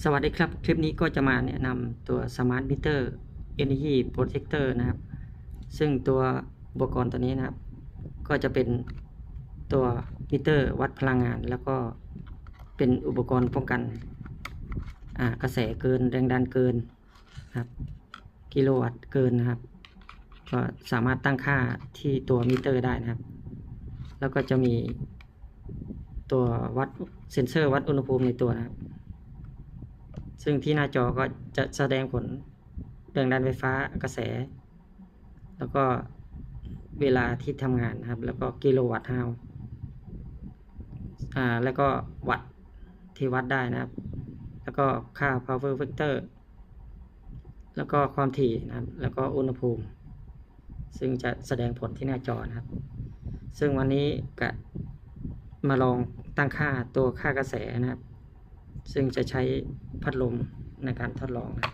สวัสดีครับ คลิปนี้ก็จะมาแนะนำตัว Smart Meter Energy Protector นะครับ ซึ่งตัวอุปกรณ์ตัวนี้นะครับ ก็จะเป็นตัวมิเตอร์วัดพลังงาน แล้วก็เป็นอุปกรณ์ป้องกันกระแสเกินแรงดันเกินครับ กิโลวัตต์เกินนะครับ ก็สามารถตั้งค่าที่ตัวมิเตอร์ได้นะครับ แล้วก็จะมีตัววัดเซ็นเซอร์วัดอุณหภูมิในตัวนะครับ ซึ่งที่หน้าจอก็จะแสดงผลแรงดันไฟฟ้ากระแส แล้วก็เวลาที่ทำงานนะครับ แล้วก็กิโลวัตต์ฮาวอ่าแล้วก็วัตต์ที่วัดได้นะครับ แล้วก็ค่า power factor แล้วก็ความถี่นะครับ แล้วก็อุณหภูมิ ซึ่งจะแสดงผลที่หน้าจอนะครับ ซึ่งวันนี้ก็มาลองตั้งค่าตัวค่ากระแสนะครับ ซึ่งจะใช้พัดลมในการทดลองนะ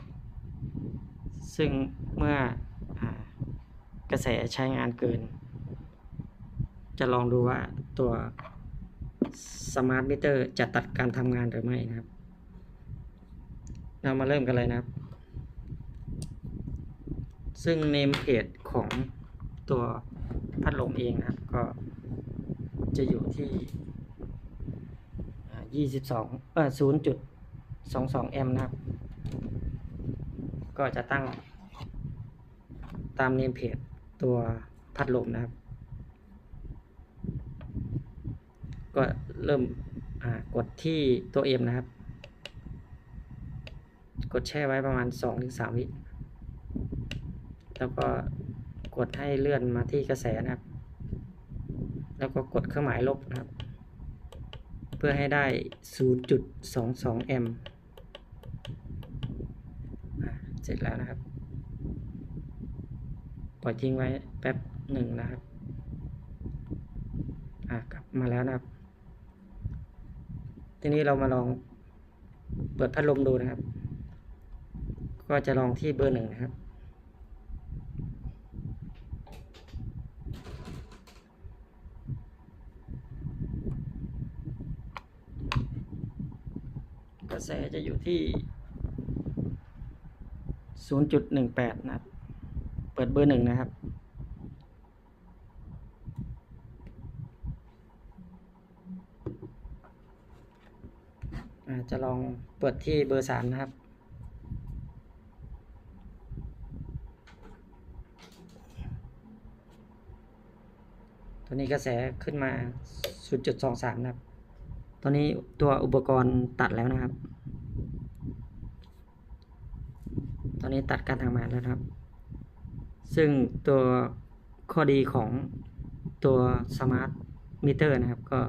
ซึ่งเมื่ออกระแสใช้งานเกิน จะลองดูว่าตัวสมาร์ทมิเตอร์จะตัดการทำงานหรือไม่นะครับ เรามาเริ่มกันเลยนะครับ ซึ่งเนมเพจของตัวพัดลมเองนะครับ ก็จะอยู่ที่ ยี่สิบสองเออศูนย์จุดสองสองแอมป์นะครับ ก็จะตั้งตามเนมเพจตัวพัดลมนะครับ ก็เริ่มกดที่ตัวเอ็มนะครับ กดแช่ไว้ประมาณสองถึงสามวิ แล้วก็กดให้เลื่อนมาที่กระแสนะครับ แล้วก็กดเครื่องหมายลบนะครับ เพื่อให้ได้ 0.22 แอมป์เสร็จแล้วนะครับ ปล่อยทิ้งไว้แป๊บหนึ่งนะครับ อะกลับมาแล้วนะครับ ทีนี้เรามาลองเปิดพัดลมดูนะครับ ก็จะลองที่เบอร์หนึ่งนะครับ แสจะอยู่ที่ 0.18 นะครับ เปิดเบอร์หนึ่งนะครับ จะลองเปิดที่เบอร์สามนะครับตัวนี้กระแสขึ้นมา 0.23 นะครับ ตอนนี้ตัวอุปกรณ์ตัดแล้วนะครับ ตอนนี้ตัดการทำงานแล้วครับ ซึ่งตัวข้อดีของตัวสมาร์ทมิเตอร์นะครับ ก็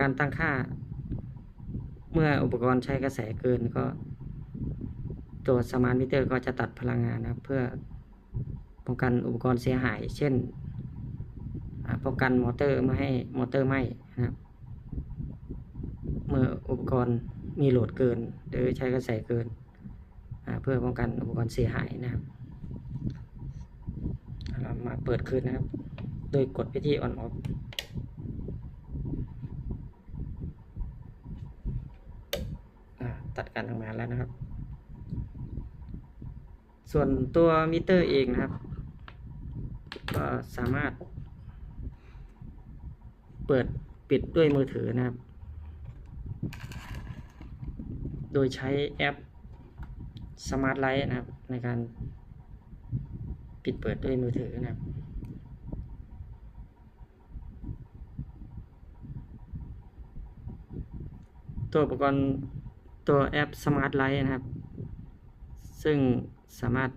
การตั้งค่า เมื่ออุปกรณ์ใช้กระแสเกินก็ ตัวสมาร์ทมิเตอร์ก็จะตัดพลังงานนะครับ เพื่อป้องกันอุปกรณ์เสียหาย เช่นป้องกันมอเตอร์ไม่ให้มอเตอร์ไหม้นะครับ เมื่ออุปกรณ์มีโหลดเกิน หรือใช้กระแสเกิน เพื่อป้องกันอุปกรณ์เสียหายนะครับเรามาเปิดคืนนะครับ โดยกดไปที่ on off ตัดการทำงานแล้วนะครับ ส่วนตัวมิเตอร์เองนะครับ ก็สามารถ เปิดปิดด้วยมือถือนะครับ โดยใช้แอป Smart Light นะครับ ในการปิดเปิดด้วยมือถือนะครับ ตัวอุปกรณ์ตัวแอป Smart Light นะครับ ซึ่งสามารถ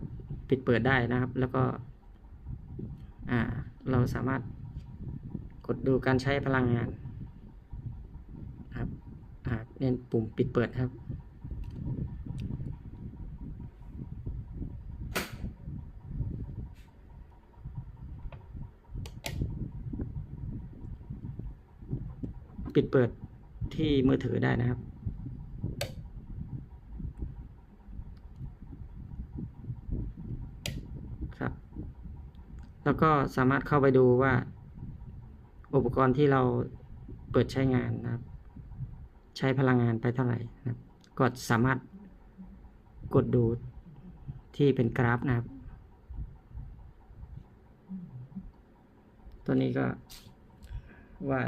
ปิดเปิดได้นะครับ แล้วก็เราสามารถกดดูการใช้พลังงานครับเน้นปุ่มปิดเปิดครับ ปิดเปิดที่มือถือได้นะครับ ครับ แล้วก็สามารถเข้าไปดูว่า อุปกรณ์ที่เราเปิดใช้งานนะครับ ใช้พลังงานไปเท่าไหร่นะครับ ก็สามารถกดดูที่เป็นกราฟนะครับ ตัวนี้ก็ว่า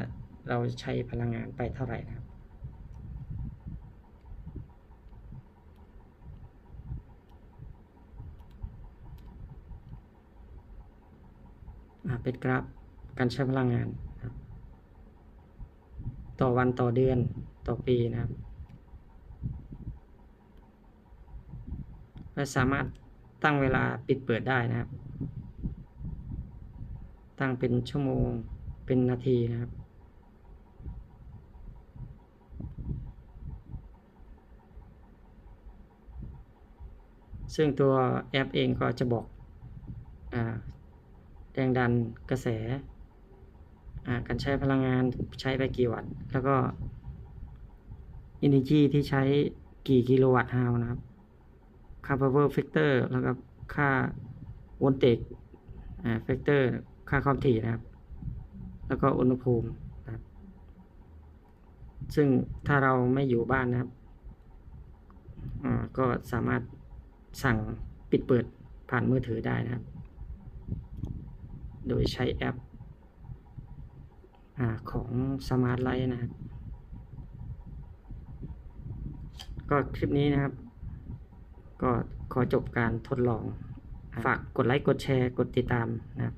เราใช้พลังงานไปเท่าไหร่นะครับเป็นกราฟการใช้พลังงานนะครับต่อวันต่อเดือนต่อปีนะครับ และสามารถตั้งเวลาปิดเปิดได้นะครับ ตั้งเป็นชั่วโมงเป็นนาทีนะครับ ซึ่งตัวแอปเองก็จะบอกอแรงดันกระแสการใช้พลังงานใช้ไปกี่วัตต์ แล้วก็ Energy ที่ใช้กี่กิโลวัตต์ฮาวนะครับ ค่า power factor แล้วก็ค่า voltage อ่า factor ค่าความถี่นะครับ แล้วก็อุณหภูมินะครับ ซึ่งถ้าเราไม่อยู่บ้านนะครับก็สามารถ สั่งปิดเปิดผ่านมือถือได้นะครับ โดยใช้แอปอของ Smart Light นะครับ ก็คลิปนี้นะครับ ก็ขอจบการทดลอง ฝากกดไลค์ กดแชร์ กดติดตามนะครับ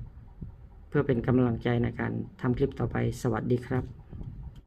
เพื่อเป็นกำลังใจในการทำคลิปต่อไป สวัสดีครับ